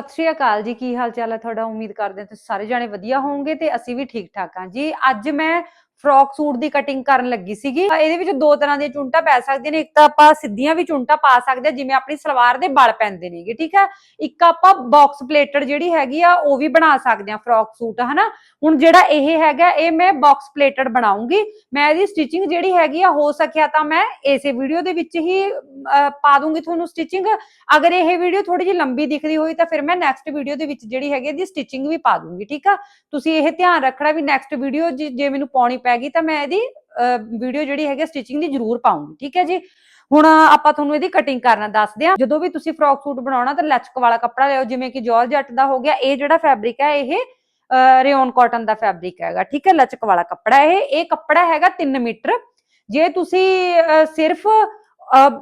ਸਤਿ ਸ਼੍ਰੀ ਅਕਾਲ ਜੀ, ਕੀ ਹਾਲ ਚਾਲ ਹੈ ਤੁਹਾਡਾ? ਉਮੀਦ ਕਰਦੇ ਹਾਂ ਤੁਸੀਂ ਸਾਰੇ ਜਾਣੇ ਵਧੀਆ ਹੋਵੋਗੇ ਤੇ ਅਸੀਂ ਵੀ ਠੀਕ ਠਾਕ ਹਾਂ। ਜੀ, ਅੱਜ ਮੈਂ ਫਰੋਕ ਸੂਟ ਦੀ ਕਟਿੰਗ ਕਰਨ ਲੱਗੀ ਸੀਗੀ। ਇਹਦੇ ਵਿੱਚ ਦੋ ਤਰ੍ਹਾਂ ਦੀਆਂ ਚੁੰਟਾਂ ਪੈ ਸਕਦੀਆਂ ਨੇ। ਇੱਕ ਤਾਂ ਆਪਾਂ ਸਿੱਧੀਆਂ ਵੀ ਚੁੰਟਾਂ ਪਾ ਸਕਦੇ ਹਾਂ, ਜਿਵੇਂ ਆਪਣੀ ਸਲਵਾਰ ਦੇ ਬਲ ਪੈਂਦੇ ਨੇਗੇ, ਠੀਕ ਹੈ? ਇੱਕ ਆਪਾਂ ਬਾਕਸ ਪਲੇਟਡ ਜਿਹੜੀ ਹੈਗੀ ਆ, ਉਹ ਵੀ ਬਣਾ ਸਕਦੇ ਹਾਂ ਫਰੋਕ ਸੂਟ ਹਨਾ? ਹੁਣ ਜਿਹੜਾ ਇਹ ਹੈਗਾ, ਇਹ ਮੈਂ ਬਾਕਸ ਪਲੇਟਡ ਬਣਾਉਂਗੀ। ਮੈਂ ਇਹਦੀ ਸਟਿਚਿੰਗ ਜਿਹੜੀ ਹੈਗੀ ਆ, ਹੋ ਸਕਿਆ ਤਾਂ ਮੈਂ ਇਸੇ ਵੀਡੀਓ ਦੇ ਵਿੱਚ ਹੀ ਪਾ ਦੂੰਗੀ ਤੁਹਾਨੂੰ ਸਟਿਚਿੰਗ ਅਗਰ ਇਹ ਵੀਡੀਓ ਥੋੜੀ ਜਿਹੀ ਲੰਬੀ ਦਿਖਦੀ ਹੋਈ, ਤਾਂ ਫਿਰ ਮੈਂ ਨੈਕਸਟ ਵੀਡੀਓ ਦੇ ਵਿੱਚ ਜਿਹੜੀ ਹੈਗੀ ਇਹਦੀ ਸਟਿਚਿੰਗ ਵੀ ਪਾ ਦੂੰਗੀ, ਠੀਕ ਆ? ਤੁਸੀਂ ਇਹ ਧਿਆਨ ਰੱਖਣਾ ਵੀ ਨੈਕਸਟ ਵੀਡੀਓ ਜੇ ਮੈਨੂੰ ਪਾਉਣੀ ਪੈਗੀ ਤਾਂ ਮੈਂ ਇਹਦੀ ਵੀਡੀਓ ਜਿਹੜੀ ਹੈਗੀ ਸਟਿਚਿੰਗ ਦੀ ਜ਼ਰੂਰ ਪਾਉਂਗੀ ਠੀਕ ਹੈ ਜੀ? ਹੁਣ ਆਪਾਂ ਤੁਹਾਨੂੰ ਇਹਦੀ ਕਟਿੰਗ ਕਰਨਾ ਦੱਸਦੇ ਹਾਂ। ਜਦੋਂ ਵੀ ਤੁਸੀਂ ਫਰੋਕ ਸੂਟ ਬਣਾਉਣਾ, ਤਾਂ ਲਚਕ ਵਾਲਾ ਕੱਪੜਾ ਲਿਓ ਜਿਵੇਂ ਕਿ ਜਾਰਜਟ ਦਾ ਹੋ ਗਿਆ, ਇਹ ਜਿਹੜਾ ਫੈਬਰਿਕ ਹੈ, ਇਹ ਰਿਓਨ ਕਾਟਨ ਦਾ ਫੈਬਰਿਕ ਹੈਗਾ, ਠੀਕ ਹੈ? ਲਚਕ ਵਾਲਾ ਕੱਪੜਾ ਇਹ ਇਹ ਕੱਪੜਾ ਹੈਗਾ 3 ਮੀਟਰ। ਜੇ ਤੁਸੀਂ ਸਿਰਫ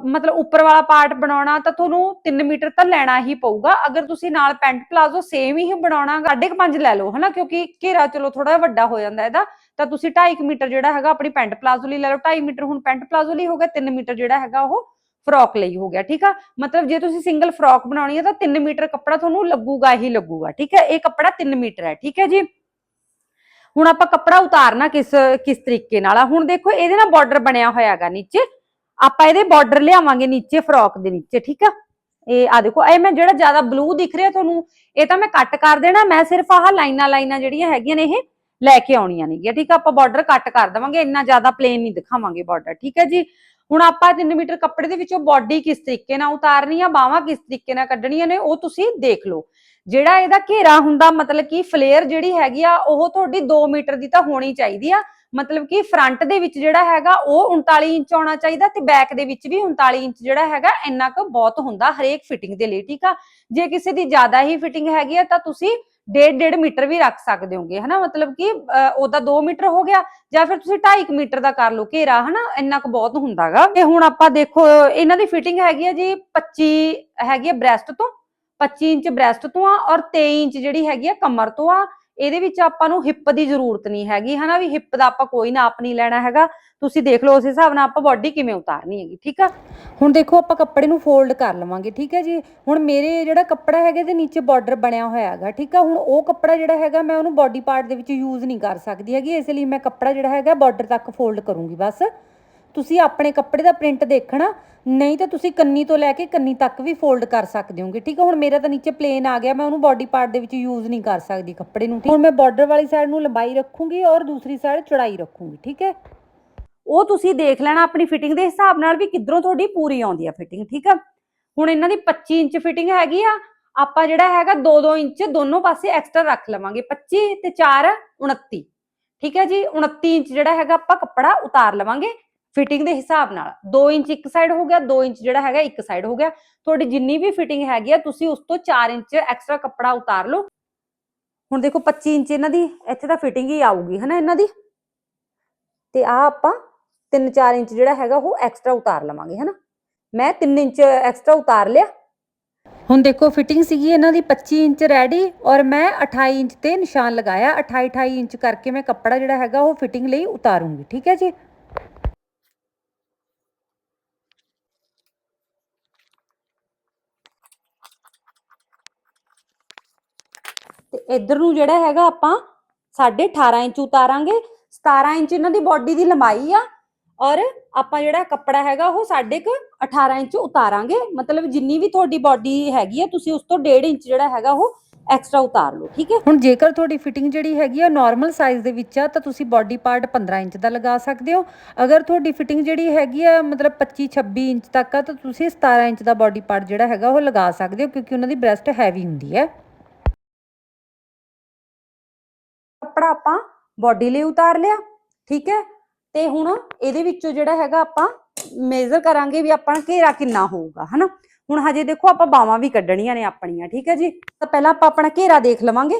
ਮਤਲਬ ਉੱਪਰ ਵਾਲਾ ਪਾਰਟ ਬਣਾਉਣਾ, ਤਾਂ ਤੁਹਾਨੂੰ 3 ਮੀਟਰ ਤਾਂ ਲੈਣਾ ਹੀ ਪਊਗਾ। ਅਗਰ ਤੁਸੀਂ ਨਾਲ ਪੈਂਟ ਪਲਾਜ਼ੋ ਸੇਮ ਹੀ ਬਣਾਉਣਾ 5.5 ਲੈ ਲਓ, ਹਨਾ? ਕਿਉਂਕਿ ਘੇਰਾ ਚਲੋ ਥੋੜਾ ਵੱਡਾ ਹੋ ਜਾਂਦਾ ਇਹਦਾ। ਤਾਂ ਤੁਸੀਂ 2.5 ਮੀਟਰ ਜਿਹੜਾ ਹੈਗਾ ਆਪਣੀ ਪੈਂਟ ਪਲਾਜ਼ੋ ਲਈ ਲੈ ਲਓ। 2.5 ਮੀਟਰ ਹੁਣ ਪੈਂਟ ਪਲਾਜ਼ੋ ਲਈ ਹੋ ਗਿਆ 3 ਮੀਟਰ ਜਿਹੜਾ ਹੈਗਾ ਉਹ ਫਰੋਕ ਲਈ ਹੋ ਗਿਆ, ਠੀਕ ਆ? ਮਤਲਬ ਜੇ ਤੁਸੀਂ ਸਿੰਗਲ ਫਰੋਕ ਬਣਾਉਣੀ ਹੈ ਤਾਂ 3 ਮੀਟਰ ਕੱਪੜਾ ਤੁਹਾਨੂੰ ਲੱਗੂਗਾ ਹੀ ਲੱਗੂਗਾ, ਠੀਕ ਹੈ ਇਹ ਕੱਪੜਾ 3 ਮੀਟਰ ਹੈ, ਠੀਕ ਹੈ ਜੀ? ਹੁਣ ਆਪਾਂ ਕੱਪੜਾ ਉਤਾਰਨਾ ਕਿਸ ਕਿਸ ਤਰੀਕੇ ਨਾਲ ਆ? ਹੁਣ ਦੇਖੋ, ਇਹਦੇ ਨਾਲ ਬਾਰਡਰ ਬਣਿਆ ਹੋਇਆ ਹੈਗਾ ਨੀਚੇ। ਆਪਾਂ ਇਹਦੇ ਬਾਰਡਰ ਲਿਆਵਾਂਗੇ ਨੀਚੇ, ਫਰੋਕ ਦੇ ਨੀਚੇ, ਠੀਕ ਆ? ਇਹ ਆ ਦੇਖੋ, ਇਹ ਮੈਂ ਜਿਹੜਾ ਜ਼ਿਆਦਾ ਬਲੂ ਦਿਖ ਰਿਹਾ ਤੁਹਾਨੂੰ, ਇਹ ਤਾਂ ਮੈਂ ਕੱਟ ਕਰ ਦੇਣਾ। ਮੈਂ ਸਿਰਫ ਆਹ ਲਾਈਨਾਂ ਲਾਈਨਾਂ ਜਿਹੜੀਆਂ ਹੈਗੀਆਂ ਨੇ ਇਹ। ਲੈ ਕੇ ਆਉਣੀਆਂ ਨੇਗੀਆਂ ਠੀਕ ਆ? ਆਪਾਂ ਬਾਰਡਰ ਕੱਟ ਕਰ ਦੇਵਾਂਗੇ, ਇੰਨਾ ਜ਼ਿਆਦਾ ਪਲੇਨ ਨਹੀਂ ਦਿਖਾਵਾਂਗੇ ਬਾਰਡਰ ਠੀਕ ਹੈ ਜੀ? ਹੁਣ ਆਪਾਂ 3 ਮੀਟਰ ਕੱਪੜੇ ਦੇ ਵਿੱਚੋਂ ਬਾਡੀ ਕਿਸ ਤਰੀਕੇ ਨਾਲ ਉਤਾਰਨੀ ਆ ਬਾਹਾਂ ਕਿਸ ਤਰੀਕੇ ਨਾਲ ਕੱਢਣੀਆਂ ਨੇ, ਉਹ ਤੁਸੀਂ ਦੇਖ ਲਓ। ਜਿਹੜਾ ਇਹਦਾ ਘੇਰਾ ਹੁੰਦਾ, ਮਤਲਬ ਕਿ ਫਲੇਅਰ ਜਿਹੜੀ ਹੈਗੀ ਆ, ਉਹ ਤੁਹਾਡੀ 2 ਮੀਟਰ ਦੀ ਤਾਂ ਹੋਣੀ ਚਾਹੀਦੀ ਆ। ਮਤਲਬ ਕਿ ਫਰੰਟ ਦੇ ਵਿੱਚ ਜਿਹੜਾ ਹੈਗਾ, ਉਹ 39 ਇੰਚ ਆਉਣਾ ਚਾਹੀਦਾ ਤੇ ਬੈਕ ਦੇ ਵਿੱਚ ਵੀ 39 ਇੰਚ ਜਿਹੜਾ ਹੈਗਾ, ਇੰਨਾ ਕੁ ਬਹੁਤ ਹੁੰਦਾ ਹਰੇਕ ਫਿਟਿੰਗ ਦੇ ਲਈ, ਠੀਕ ਆ? ਜੇ ਕਿਸੇ ਦੀ ਜ਼ਿਆਦਾ ਹੀ ਫਿਟਿੰਗ ਹੈਗੀ ਆ, ਤਾਂ ਤੁਸੀਂ 1.5 ਮੀਟਰ ਵੀ ਰੱਖ ਸਕਦੇ ਹੋਗੇ ਹਨਾ? ਮਤਲਬ ਕਿ ਅਹ, ਉਹਦਾ 2 ਮੀਟਰ ਹੋ ਗਿਆ ਜਾਂ ਫਿਰ ਤੁਸੀਂ 2.5 ਮੀਟਰ ਦਾ ਕਰ ਲਓ ਘੇਰਾ ਹਨਾ? ਇੰਨਾ ਕੁ ਬਹੁਤ ਹੁੰਦਾਗਾ। ਤੇ ਹੁਣ ਆਪਾਂ ਦੇਖੋ ਇਹਨਾਂ ਦੀ ਫਿਟਿੰਗ ਹੈਗੀ ਆ ਜੀ 25 ਹੈਗੀ ਆ ਬ੍ਰੈਸਟ ਤੋਂ 25 ਇੰਚ ਬ੍ਰੈਸਟ ਤੋਂ ਆ ਔਰ 23 ਇੰਚ ਜਿਹੜੀ ਹੈਗੀ ਆ ਕਮਰ ਤੋਂ ਆ। ਇਹਦੇ ਵਿੱਚ ਆਪਾਂ ਨੂੰ ਹਿੱਪ ਦੀ ਜ਼ਰੂਰਤ ਨਹੀਂ ਹੈਗੀ, ਹਨਾ ਵੀ ਹਿੱਪ ਦਾ ਆਪਾਂ ਕੋਈ ਨਾਪ ਨਹੀਂ ਲੈਣਾ ਹੈਗਾ। ਤੁਸੀਂ ਦੇਖ ਲਓ, ਉਸ ਹਿਸਾਬ ਨਾਲ ਆਪਾਂ ਬਾਡੀ ਕਿਵੇਂ ਉਤਾਰਨੀ ਹੈਗੀ, ਠੀਕ ਆ? ਹੁਣ ਦੇਖੋ, ਆਪਾਂ ਕੱਪੜੇ ਨੂੰ ਫੋਲਡ ਕਰ ਲਵਾਂਗੇ, ਠੀਕ ਹੈ ਜੀ? ਹੁਣ ਮੇਰੇ ਜਿਹੜਾ ਕੱਪੜਾ ਹੈਗਾ, ਇਹਦੇ ਨੀਚੇ ਬਾਰਡਰ ਬਣਿਆ ਹੋਇਆ ਹੈਗਾ, ਠੀਕ ਆ? ਹੁਣ ਉਹ ਕੱਪੜਾ ਜਿਹੜਾ ਹੈਗਾ, ਮੈਂ ਉਹਨੂੰ ਬਾਡੀ ਪਾਰਟ ਦੇ ਵਿੱਚ ਯੂਜ਼ ਨਹੀਂ ਕਰ ਸਕਦੀ ਹੈਗੀ, ਇਸ ਲਈ ਮੈਂ ਕੱਪੜਾ ਜਿਹੜਾ ਹੈਗਾ ਬਾਰਡਰ ਤੱਕ ਫੋਲਡ ਕਰੂੰਗੀ, ਬਸ। ਤੁਸੀਂ ਆਪਣੇ ਕੱਪੜੇ ਦਾ ਪ੍ਰਿੰਟ ਦੇਖਣਾ, ਨਹੀਂ ਤਾਂ ਤੁਸੀਂ ਕੰਨੀ ਤੋਂ ਲੈ ਕੇ ਕੰਨੀ ਤੱਕ ਵੀ ਫੋਲਡ ਕਰ ਸਕਦੇ ਹੋਗੇ, ਠੀਕ ਹੈ ਹੁਣ ਮੇਰਾ ਤਾਂ ਨੀਚੇ ਪਲੇਨ ਆ ਗਿਆ, ਮੈਂ ਉਹਨੂੰ ਬਾਡੀ ਪਾਰਟ ਦੇ ਵਿੱਚ ਯੂਜ਼ ਨਹੀਂ ਕਰ ਸਕਦੀ ਕੱਪੜੇ ਨੂੰ ਹੁਣ ਮੈਂ ਬਾਰਡਰ ਵਾਲੀ ਸਾਈਡ ਨੂੰ ਲੰਬਾਈ ਰੱਖੂੰਗੀ ਔਰ ਦੂਸਰੀ ਸਾਈਡ ਚੌੜਾਈ ਰੱਖੂੰਗੀ, ਠੀਕ ਹੈ ਉਹ ਤੁਸੀਂ ਦੇਖ ਲੈਣਾ ਆਪਣੀ ਫਿਟਿੰਗ ਦੇ ਹਿਸਾਬ ਨਾਲ ਵੀ ਕਿੱਧਰੋਂ ਤੁਹਾਡੀ ਪੂਰੀ ਆਉਂਦੀ ਆ ਫਿਟਿੰਗ ਠੀਕ ਆ? ਹੁਣ ਇਹਨਾਂ ਦੀ 25 ਇੰਚ ਫਿਟਿੰਗ ਹੈਗੀ ਆ, ਆਪਾਂ ਜਿਹੜਾ ਹੈਗਾ 2-2 ਇੰਚ ਦੋਨੋਂ ਪਾਸੇ ਐਕਸਟਰਾ ਰੱਖ ਲਵਾਂਗੇ 25 ਤੇ 4 29 ਠੀਕ ਹੈ ਜੀ? 29 ਇੰਚ ਜਿਹੜਾ ਹੈਗਾ ਆਪਾਂ ਕੱਪੜਾ ਉਤਾਰ ਲਵਾਂਗੇ ਫਿਟਿੰਗ ਦੇ ਹਿਸਾਬ ਨਾਲ। 2 ਇੰਚ ਇੱਕ ਸਾਈਡ ਹੋ ਗਿਆ 2 ਇੰਚ ਜਿਹੜਾ ਹੈਗਾ ਇੱਕ ਸਾਈਡ ਹੋ ਗਿਆ। ਤੁਹਾਡੀ ਜਿੰਨੀ ਵੀ ਫਿਟਿੰਗ ਹੈਗੀ ਆ, ਤੁਸੀਂ ਉਸ ਤੋਂ 4 ਇੰਚ ਐਕਸਟਰਾ ਕੱਪੜਾ ਉਤਾਰ ਲਓ। ਹੁਣ ਦੇਖੋ 25 ਇੰਚ ਇਹਨਾਂ ਦੀ, ਇੱਥੇ ਤਾਂ ਫਿਟਿੰਗ ਹੀ ਆਊਗੀ, ਹਨਾ ਇਹਨਾਂ ਦੀ? ਤੇ ਆ ਆਪਾਂ 3-4 ਇੰਚ ਜਿਹੜਾ ਹੈਗਾ, ਉਹ ਐਕਸਟਰਾ ਉਤਾਰ ਲਵਾਂਗੇ, ਹਨਾ? ਮੈਂ 3 ਇੰਚ ਐਕਸਟਰਾ ਉਤਾਰ ਲਿਆ। ਹੁਣ ਦੇਖੋ ਫਿਟਿੰਗ ਸੀਗੀ ਇਹਨਾਂ ਦੀ 25 ਇੰਚ ਰੈਡੀ ਔਰ ਮੈਂ 28 ਇੰਚ ਤੇ ਨਿਸ਼ਾਨ ਲਗਾਇਆ। 28 28 ਇੰਚ ਕਰਕੇ ਮੈਂ ਕੱਪੜਾ ਜਿਹੜਾ ਹੈਗਾ, ਉਹ ਫਿਟਿੰਗ ਲਈ ਉਤਾਰੂੰਗੀ, ਠੀਕ ਹੈ ਜੀ? ਤੇ ਇਧਰ ਨੂੰ ਜਿਹੜਾ ਹੈਗਾ ਆਪਾਂ 18.5 ਇੰਚ ਉਤਾਰਾਂਗੇ 17 ਇੰਚ ਇਹਨਾਂ ਦੀ ਬਾਡੀ ਦੀ ਲੰਬਾਈ ਆ, ਔਰ ਆਪਾਂ ਜਿਹੜਾ ਕੱਪੜਾ ਹੈਗਾ ਉਹ ਸਾਡੇ ਕੁ 18 ਇੰਚ ਉਤਾਰਾਂਗੇ, ਮਤਲਬ ਜਿੰਨੀ ਵੀ ਤੁਹਾਡੀ ਬਾਡੀ ਹੈਗੀ ਆ, ਤੁਸੀਂ ਉਸ ਤੋਂ 1.5 ਇੰਚ ਜਿਹੜਾ ਹੈਗਾ ਉਹ ਐਕਸਟਰਾ ਉਤਾਰ ਲਓ, ਠੀਕ ਹੈ? ਹੁਣ ਜੇਕਰ ਤੁਹਾਡੀ ਫਿਟਿੰਗ ਜਿਹੜੀ ਹੈਗੀ ਆ ਨਾਰਮਲ ਸਾਈਜ਼ ਦੇ ਵਿੱਚ ਆ, ਤਾਂ ਤੁਸੀਂ ਬਾਡੀ ਪਾਰਟ 15 ਇੰਚ ਦਾ ਲਗਾ ਸਕਦੇ ਹੋ। ਅਗਰ ਤੁਹਾਡੀ ਫਿਟਿੰਗ ਜਿਹੜੀ ਹੈਗੀ ਆ, ਮਤਲਬ 25 26 ਇੰਚ ਤੱਕ ਆ, ਤਾਂ ਤੁਸੀਂ 17 ਇੰਚ ਦਾ ਬਾਡੀ ਪਾਰਟ ਜਿਹੜਾ ਹੈਗਾ ਉਹ ਲਗਾ ਸਕਦੇ ਹੋ, ਕਿਉਂਕਿ ਉਹਨਾਂ ਦੀ ਬ੍ਰੈਸਟ ਹੈਵੀ ਹੁੰਦੀ ਹੈ। ਕੱਪੜਾ ਆਪਾਂ ਬਾਡੀ ਲਈ ਉਤਾਰ ਲਿਆ, ਠੀਕ ਹੈ? ਤੇ ਹੁਣ ਇਹਦੇ ਵਿੱਚੋਂ ਜਿਹੜਾ ਹੈਗਾ ਆਪਾਂ ਮੇਜ਼ਰ ਕਰਾਂਗੇ ਵੀ ਆਪਣਾ ਘੇਰਾ ਕਿੰਨਾ ਹੋਊਗਾ, ਹਨਾ? ਹੁਣ ਹਜੇ ਦੇਖੋ ਆਪਾਂ ਬਾਵਾਂ ਵੀ ਕੱਢਣੀਆਂ ਨੇ ਆਪਣੀਆਂ, ਠੀਕ ਹੈ ਜੀ? ਤਾਂ ਪਹਿਲਾਂ ਆਪਾਂ ਆਪਣਾ ਘੇਰਾ ਦੇਖ ਲਵਾਂਗੇ।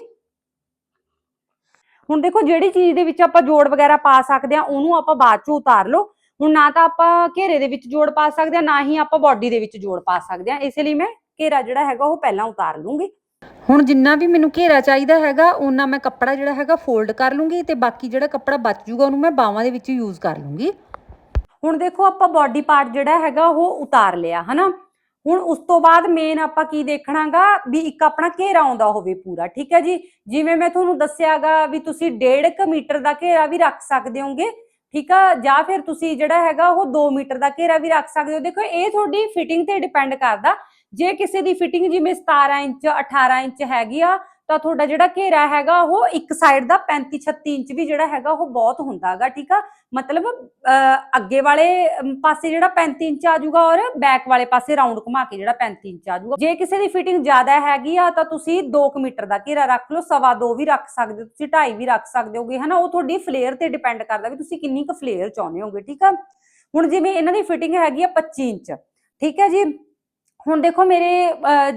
ਹੁਣ ਦੇਖੋ ਜਿਹੜੀ ਚੀਜ਼ ਦੇ ਵਿੱਚ ਆਪਾਂ ਜੋੜ ਵਗੈਰਾ ਪਾ ਸਕਦੇ ਆ ਉਹਨੂੰ ਆਪਾਂ ਬਾਅਦ ਚ ਉਤਾਰ ਲਓ। ਹੁਣ ਨਾ ਤਾਂ ਆਪਾਂ ਘੇਰੇ ਦੇ ਵਿੱਚ ਜੋੜ ਪਾ ਸਕਦੇ ਆ ਨਾ ਹੀ ਆਪਾਂ ਬਾਡੀ ਦੇ ਵਿੱਚ ਜੋੜ ਪਾ ਸਕਦੇ ਆ ਇਸੇ ਲਈ ਮੈਂ ਘੇਰਾ ਜਿਹੜਾ ਹੈਗਾ ਉਹ ਪਹਿਲਾਂ ਉਤਾਰ ਲੂੰਗੀ ਹੁਣ ਜਿੰਨਾ ਵੀ ਮੈਨੂੰ ਘੇਰਾ ਚਾਹੀਦਾ ਹੈਗਾ ਉਹਨਾਂ ਮੈਂ ਕੱਪੜਾ ਜਿਹੜਾ ਹੈਗਾ ਫੋਲਡ ਕਰ ਲੂੰਗੀ ਤੇ ਬਾਕੀ ਜਿਹੜਾ ਕੱਪੜਾ ਬਚ ਜੂਗਾ, ਉਹਨੂੰ ਮੈਂ ਬਾਹਾਂ ਦੇ ਵਿੱਚ ਯੂਜ਼ ਕਰ ਲੂੰਗੀ। ਹੁਣ ਦੇਖੋ ਆਪਾਂ ਬਾਡੀ ਪਾਰਟ ਜਿਹੜਾ ਹੈਗਾ, ਉਹ ਉਤਾਰ ਲਿਆ, ਹਨਾ? ਹੁਣ ਉਸ ਤੋਂ ਬਾਅਦ ਮੇਨ ਆਪਾਂ ਕੀ ਦੇਖਣਾਗਾ ਵੀ ਇੱਕ ਆਪਣਾ ਘੇਰਾ ਆਉਂਦਾ ਹੋਵੇ ਪੂਰਾ, ਠੀਕ ਹੈ ਜੀ? ਜਿਵੇਂ ਮੈਂ ਤੁਹਾਨੂੰ ਦੱਸਿਆਗਾ ਵੀ ਤੁਸੀਂ 1.5 ਮੀਟਰ ਦਾ ਘੇਰਾ ਵੀ ਰੱਖ ਸਕਦੇ ਹੋਗੇ, ਠੀਕ ਆ? ਜਾਂ ਫਿਰ ਤੁਸੀਂ ਜਿਹੜਾ ਹੈਗਾ, ਉਹ 2 ਮੀਟਰ ਦਾ ਘੇਰਾ ਵੀ ਰੱਖ ਸਕਦੇ ਹੋ। ਦੇਖੋ, ਇਹ ਤੁਹਾਡੀ ਫਿਟਿੰਗ ਤੇ ਡਿਪੈਂਡ ਕਰਦਾ ਜੇ ਕਿਸੇ ਦੀ ਫਿਟਿੰਗ ਜਿਵੇਂ 17 ਇੰਚ 18 ਇੰਚ ਹੈਗੀ ਆ, ਤਾਂ ਤੁਹਾਡਾ ਜਿਹੜਾ ਘੇਰਾ ਹੈਗਾ, ਉਹ ਇੱਕ ਸਾਈਡ ਦਾ 35 36 ਇੰਚ ਵੀ ਜਿਹੜਾ ਹੈਗਾ, ਉਹ ਬਹੁਤ ਹੁੰਦਾਗਾ ਠੀਕ ਆ? ਮਤਲਬ ਅੱਗੇ ਵਾਲੇ ਪਾਸੇ ਜਿਹੜਾ 35 ਇੰਚ ਆ ਜਾਊਗਾ ਔਰ ਬੈਕ ਵਾਲੇ ਪਾਸੇ ਰਾਉਂਡ ਘੁਮਾ ਕੇ ਜਿਹੜਾ 35 ਇੰਚ ਆ ਜਾਊਗਾ। ਜੇ ਕਿਸੇ ਦੀ ਫਿਟਿੰਗ ਜ਼ਿਆਦਾ ਹੈਗੀ ਆ, ਤਾਂ ਤੁਸੀਂ 2 ਮੀਟਰ ਦਾ ਘੇਰਾ ਰੱਖ ਲਓ, ਸਵਾ 2 ਵੀ ਰੱਖ ਸਕਦੇ ਹੋ ਤੁਸੀਂ 2.5 ਵੀ ਰੱਖ ਸਕਦੇ ਹੋਗੇ, ਹਨਾ? ਉਹ ਤੁਹਾਡੀ ਫਲੇਅਰ ਤੇ ਡਿਪੈਂਡ ਕਰਦਾ ਵੀ ਤੁਸੀਂ ਕਿੰਨੀ ਕੁ ਫਲੇਅਰ ਚਾਹੁੰਦੇ ਹੋਗੇ, ਠੀਕ ਆ? ਹੁਣ ਜਿਵੇਂ ਇਹਨਾਂ ਦੀ ਫਿਟਿੰਗ ਹੈਗੀ ਆ 25 ਇੰਚ, ਠੀਕ ਹੈ ਜੀ? ਹੁਣ ਦੇਖੋ ਮੇਰੇ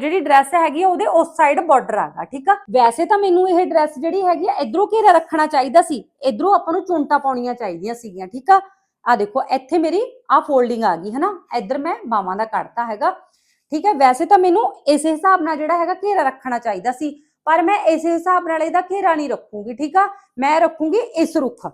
ਜਿਹੜੀ ਡਰੈਸ ਹੈਗੀ ਉਹਦੇ ਉਸ ਸਾਈਡ ਬਾਰਡਰ ਆਗਾ ਠੀਕ ਆ? ਵੈਸੇ ਤਾਂ ਮੈਨੂੰ ਇਹ ਡਰੈਸ ਜਿਹੜੀ ਹੈਗੀ ਆ, ਇਧਰੋਂ ਘੇਰਾ ਰੱਖਣਾ ਚਾਹੀਦਾ ਸੀ। ਇਧਰੋਂ ਆਪਾਂ ਨੂੰ ਚੁੰਟਾ ਪਾਉਣੀਆਂ ਚਾਹੀਦੀਆਂ ਸੀਗੀਆਂ, ਠੀਕ ਆ? ਆ ਦੇਖੋ, ਇੱਥੇ ਮੇਰੀ ਆ ਫੋਲਡਿੰਗ ਆ ਗਈ, ਹਨਾ? ਇੱਧਰ ਮੈਂ ਬਾਵਾਂ ਦਾ ਕੱਢਤਾ ਹੈਗਾ, ਠੀਕ ਹੈ ਵੈਸੇ ਤਾਂ ਮੈਨੂੰ ਇਸੇ ਹਿਸਾਬ ਨਾਲ ਜਿਹੜਾ ਹੈਗਾ ਘੇਰਾ ਰੱਖਣਾ ਚਾਹੀਦਾ ਸੀ, ਪਰ ਮੈਂ ਇਸੇ ਹਿਸਾਬ ਨਾਲ ਇਹਦਾ ਘੇਰਾ ਨਹੀਂ ਰੱਖੂੰਗੀ, ਠੀਕ ਆ? ਮੈਂ ਰੱਖੂੰਗੀ ਇਸ ਰੁੱਖ।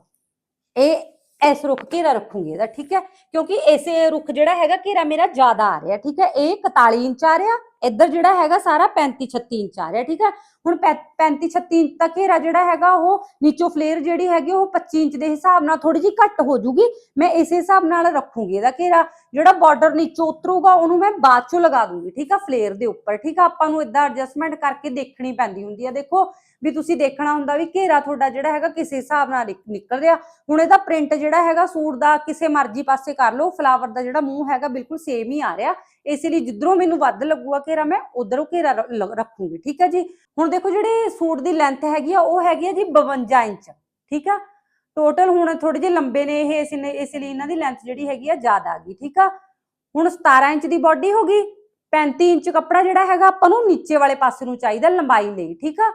ਇਹ ਇਸ ਰੁੱਖ ਘੇਰਾ ਰੱਖੂੰਗੀ ਇਹਦਾ, ਠੀਕ ਹੈ? ਕਿਉਂਕਿ ਇਸੇ ਰੁੱਖ ਜਿਹੜਾ ਹੈਗਾ ਘੇਰਾ ਮੇਰਾ ਜ਼ਿਆਦਾ ਆ ਰਿਹਾ, ਠੀਕ ਹੈ? ਇਹ 41 ਇੰਚ ਆ ਰਿਹਾ ਇੱਧਰ ਜਿਹੜਾ ਹੈਗਾ ਸਾਰਾ 35 36 ਇੰਚ ਆ ਰਿਹਾ, ਠੀਕ ਹੈ? ਹੁਣ 35 36 ਇੰਚ ਦਾ ਘੇਰਾ ਜਿਹੜਾ ਹੈਗਾ ਉਹ ਨੀਚੋ ਫਲੇਅਰ ਜਿਹੜੀ ਹੈਗੀ ਉਹ 25 ਇੰਚ ਦੇ ਹਿਸਾਬ ਨਾਲ ਥੋੜੀ ਜਿਹੀ ਘੱਟ ਹੋ ਜੂਗੀ, ਮੈਂ ਇਸੇ ਹਿਸਾਬ ਨਾਲ ਰੱਖੂੰਗੀ ਇਹਦਾ ਘੇਰਾ। ਜਿਹੜਾ ਬਾਰਡਰ ਨੀਚੋਂ ਉਤਰੂਗਾ ਉਹਨੂੰ ਮੈਂ ਬਾਅਦ ਚੋਂ ਲਗਾ ਦੂੰਗੀ, ਠੀਕ ਆ? ਫਲੇਅਰ ਦੇ ਉੱਪਰ, ਠੀਕ ਆ? ਆਪਾਂ ਨੂੰ ਇਦਾਂ ਐਡਜਸਟਮੈਂਟ ਕਰਕੇ ਦੇਖਣੀ ਪੈਂਦੀ ਹੁੰਦੀ ਆ। ਦੇਖੋ ਵੀ ਤੁਸੀਂ ਦੇਖਣਾ ਹੁੰਦਾ ਵੀ ਘੇਰਾ ਤੁਹਾਡਾ ਜਿਹੜਾ ਹੈਗਾ ਕਿਸੇ ਹਿਸਾਬ ਨਾਲ ਨਿਕਲ ਰਿਹਾ। ਹੁਣ ਇਹਦਾ ਪ੍ਰਿੰਟ ਜਿਹੜਾ ਹੈਗਾ ਸੂਟ ਦਾ ਕਿਸੇ ਮਰਜ਼ੀ ਪਾਸੇ ਕਰ ਲਓ ਫਲਾਵਰ ਦਾ ਜਿਹੜਾ ਮੂੰਹ ਹੈਗਾ ਬਿਲਕੁਲ ਸੇਮ ਹੀ ਆ ਰਿਹਾ। ਇਸ ਲਈ ਜਿੱਧਰੋਂ ਮੈਨੂੰ ਵੱਧ ਲੱਗੂਗਾ ਘੇਰਾ, ਮੈਂ ਉਧਰੋਂ ਘੇਰਾ ਰ- ਠੀਕ ਹੈ ਜੀ? ਹੁਣ ਦੇਖੋ ਜਿਹੜੇ ਸੂਟ ਦੀ ਲੈਂਥ ਹੈਗੀ ਆ, ਉਹ ਹੈਗੀ ਆ ਜੀ 52 ਇੰਚ, ਠੀਕ ਆ? ਟੋਟਲ ਹੁਣ ਥੋੜੇ ਜਿਹੇ ਲੰਬੇ ਨੇ ਇਹ, ਇਸ ਨੇ, ਇਸ ਲਈ ਇਹਨਾਂ ਦੀ ਲੈਂਥ ਜਿਹੜੀ ਹੈਗੀ ਆ ਜ਼ਿਆਦਾ ਆ ਗਈ, ਠੀਕ ਆ? ਹੁਣ 17 ਇੰਚ ਦੀ ਬਾਡੀ ਹੋ ਗਈ 35 ਇੰਚ ਕੱਪੜਾ ਜਿਹੜਾ ਹੈਗਾ ਆਪਾਂ ਨੂੰ ਨੀਚੇ ਵਾਲੇ ਪਾਸੇ ਨੂੰ ਚਾਹੀਦਾ ਲੰਬਾਈ ਲਈ, ਠੀਕ ਆ?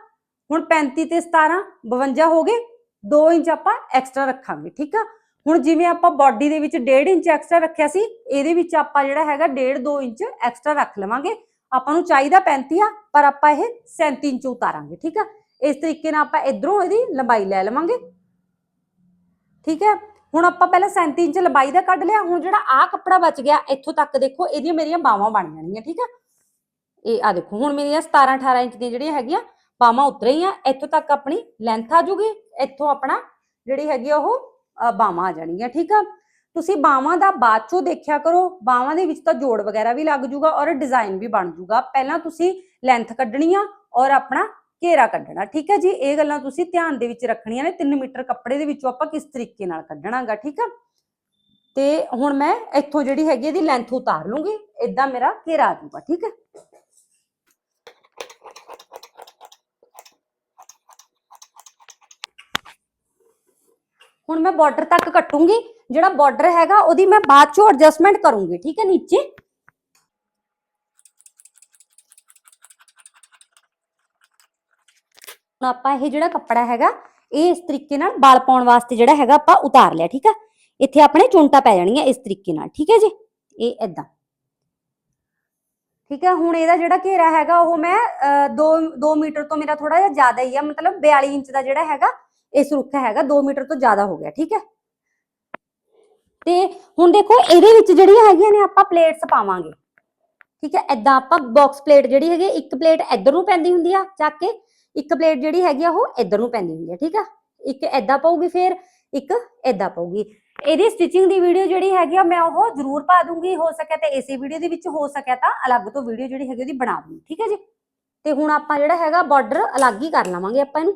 ਹੁਣ 35 ਤੇ 17 52 ਹੋ ਗਏ 2 ਇੰਚ ਆਪਾਂ ਐਕਸਟਰਾ ਰੱਖਾਂਗੇ, ਠੀਕ ਆ? ਹੁਣ ਜਿਵੇਂ ਆਪਾਂ ਬਾਡੀ ਦੇ ਵਿੱਚ 1.5 ਇੰਚ ਐਕਸਟਰਾ ਰੱਖਿਆ ਸੀ, ਇਹਦੇ ਵਿੱਚ ਆਪਾਂ ਜਿਹੜਾ ਹੈਗਾ 1.5 2 ਇੰਚ ਐਕਸਟਰਾ ਰੱਖ ਲਵਾਂਗੇ। ਆਪਾਂ ਨੂੰ ਚਾਹੀਦਾ 35 ਆ, ਪਰ ਆਪਾਂ ਇਹ 37 ਇੰਚ ਉਤਾਰਾਂਗੇ, ਠੀਕ ਆ? ਇਸ ਤਰੀਕੇ ਨਾਲ ਆਪਾਂ ਇਧਰੋਂ ਇਹਦੀ ਲੰਬਾਈ ਲੈ ਲਵਾਂਗੇ। ਠੀਕ ਹੈ ਹੁਣ ਆਪਾਂ ਪਹਿਲਾਂ 37 ਇੰਚ ਲੰਬਾਈ ਦਾ ਕੱਢ ਲਿਆ, ਹੁਣ ਜਿਹੜਾ ਆ ਕੱਪੜਾ ਬਚ ਗਿਆ, ਇੱਥੋਂ ਤੱਕ ਦੇਖੋ, ਇਹਦੀਆਂ ਮੇਰੀਆਂ ਬਾਹਾਂ ਬਣ ਜਾਣਗੀਆਂ ਠੀਕ ਆ? ਇਹ ਆ ਦੇਖੋ, ਹੁਣ ਮੇਰੀਆਂ 17 18 ਇੰਚ ਦੀਆਂ ਜਿਹੜੀਆਂ ਹੈਗੀਆਂ, ਬਾਹਾਂ ਉਤਰ ਰਹੀਆਂ ਇੱਥੋਂ ਤੱਕ ਆਪਣੀ ਲੈਂਥ ਆ ਜੂਗੀ, ਇੱਥੋਂ ਆਪਣਾ ਜਿਹੜੀ ਹੈਗੀ ਆ ਉਹ ਅ, ਆ ਜਾਣਗੀਆਂ ਠੀਕ ਆ? ਤੁਸੀਂ ਬਾਹਾਂ ਦਾ ਬਾਅਦ ਚੋਂ ਦੇਖਿਆ ਕਰੋ ਬਾਹਾਂ ਦੇ ਵਿੱਚ ਤਾਂ ਜੋੜ ਵਗੈਰਾ ਵੀ ਲੱਗ ਜੂਗਾ ਔਰ ਡਿਜ਼ਾਈਨ ਵੀ ਬਣ ਜੂਗਾ। ਪਹਿਲਾਂ ਤੁਸੀਂ ਲੈਂਥ ਕੱਢਣੀ ਆ ਔਰ ਆਪਣਾ ਘੇਰਾ ਕੱਢਣਾ ਠੀਕ ਹੈ ਜੀ? ਇਹ ਗੱਲਾਂ ਤੁਸੀਂ ਧਿਆਨ ਦੇ ਵਿੱਚ ਰੱਖਣੀਆਂ ਨੇ 3 ਮੀਟਰ ਕੱਪੜੇ ਦੇ ਵਿੱਚੋਂ ਆਪਾਂ ਕਿਸ ਤਰੀਕੇ ਨਾਲ ਕੱਢਣਾਗਾ ਠੀਕ ਆ? ਤੇ ਹੁਣ ਮੈਂ ਇੱਥੋਂ ਜਿਹੜੀ ਹੈਗੀ ਇਹਦੀ ਲੈਂਥ ਉਤਾਰ ਲੂੰਗੀ ਇਦਾਂ ਮੇਰਾ ਘੇਰਾ ਆ ਜੂਗਾ ਠੀਕ ਹੈ ਹੁਣ ਮੈਂ ਬਾਰਡਰ ਤੱਕ ਕੱਟੂੰਗੀ, ਜਿਹੜਾ ਬਾਰਡਰ ਹੈਗਾ ਉਹਦੀ ਮੈਂ ਬਾਅਦ ਚੋਂ ਐਡਜਸਟਮੈਂਟ ਕਰੂੰਗੀ, ਠੀਕ ਹੈ ਨੀਚੇ? ਹੁਣ ਆਪਾਂ ਇਹ ਜਿਹੜਾ ਕੱਪੜਾ ਹੈਗਾ, ਇਹ ਇਸ ਤਰੀਕੇ ਨਾਲ ਬਾਲ ਪਾਉਣ ਵਾਸਤੇ ਜਿਹੜਾ ਹੈਗਾ ਆਪਾਂ ਉਤਾਰ ਲਿਆ, ਠੀਕ ਆ? ਇੱਥੇ ਆਪਣੇ ਚੁੰਟਾ ਪੈ ਜਾਣੀਆਂ ਇਸ ਤਰੀਕੇ ਨਾਲ, ਠੀਕ ਹੈ ਜੀ? ਇਹ ਏਦਾਂ। ਠੀਕ ਹੈ ਹੁਣ ਇਹਦਾ ਜਿਹੜਾ ਘੇਰਾ ਹੈਗਾ, ਉਹ ਮੈਂ 2 2 ਮੀਟਰ ਤੋਂ ਮੇਰਾ ਥੋੜਾ ਜਿਹਾ ਜ਼ਿਆਦਾ ਹੀ ਆ, ਮਤਲਬ 42 ਇੰਚ ਦਾ ਜਿਹੜਾ ਹੈਗਾ ਇਹ ਰੁੱਖ ਹੈਗਾ 2 ਮੀਟਰ ਤੋਂ ਜ਼ਿਆਦਾ ਹੋ ਗਿਆ, ਠੀਕ ਹੈ? ਤੇ ਹੁਣ ਦੇਖੋ, ਇਹਦੇ ਵਿੱਚ ਜਿਹੜੀਆਂ ਹੈਗੀਆਂ ਨੇ, ਆਪਾਂ ਪਲੇਟਸ ਪਾਵਾਂਗੇ। ਠੀਕ ਹੈ ਐਦਾਂ ਆਪਾਂ ਬਾਕਸ ਪਲੇਟ ਜਿਹੜੀ ਹੈਗੀ, ਇੱਕ ਪਲੇਟ ਇੱਧਰ ਨੂੰ ਪੈਂਦੀ ਹੁੰਦੀ ਆ, ਚੱਕ ਕੇ, ਇੱਕ ਪਲੇਟ ਜਿਹੜੀ ਹੈਗੀ ਆ, ਉਹ ਇੱਧਰ ਨੂੰ ਪੈਂਦੀ ਹੁੰਦੀ ਆ, ਠੀਕ ਆ? ਇੱਕ ਐਦਾਂ ਪਊਗੀ ਫਿਰ, ਇੱਕ ਐਦਾਂ ਪਊਗੀ। ਇਹਦੀ ਸਟਿਚਿੰਗ ਦੀ ਵੀਡੀਓ ਜਿਹੜੀ ਹੈਗੀ ਆ, ਮੈਂ ਉਹ ਜ਼ਰੂਰ ਪਾ ਦੂੰਗੀ, ਹੋ ਸਕਿਆ ਤੇ ਇਸੇ ਵੀਡੀਓ ਦੇ ਵਿੱਚ, ਹੋ ਸਕਿਆ ਤਾਂ ਅਲੱਗ ਤੋਂ ਵੀਡੀਓ ਜਿਹੜੀ ਹੈਗੀ, ਉਹਦੀ ਬਣਾ ਦੂੰਗੀ, ਠੀਕ ਹੈ ਜੀ? ਤੇ ਹੁਣ ਆਪਾਂ ਜਿਹੜਾ ਹੈਗਾ ਬਾਰਡਰ ਅਲੱਗ ਹੀ ਕਰ ਲਵਾਂਗੇ ਆਪਾਂ ਇਹਨੂੰ।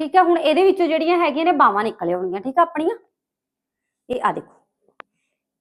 ਠੀਕ ਹੈ ਹੁਣ ਇਹਦੇ ਵਿੱਚੋਂ ਜਿਹੜੀਆਂ ਹੈਗੀਆਂ ਨੇ ਬਾਹਾਂ ਨਿਕਲ ਆਉਣਗੀਆਂ ਠੀਕ ਆ ਆਪਣੀਆਂ। ਇਹ ਆ ਦੇਖੋ,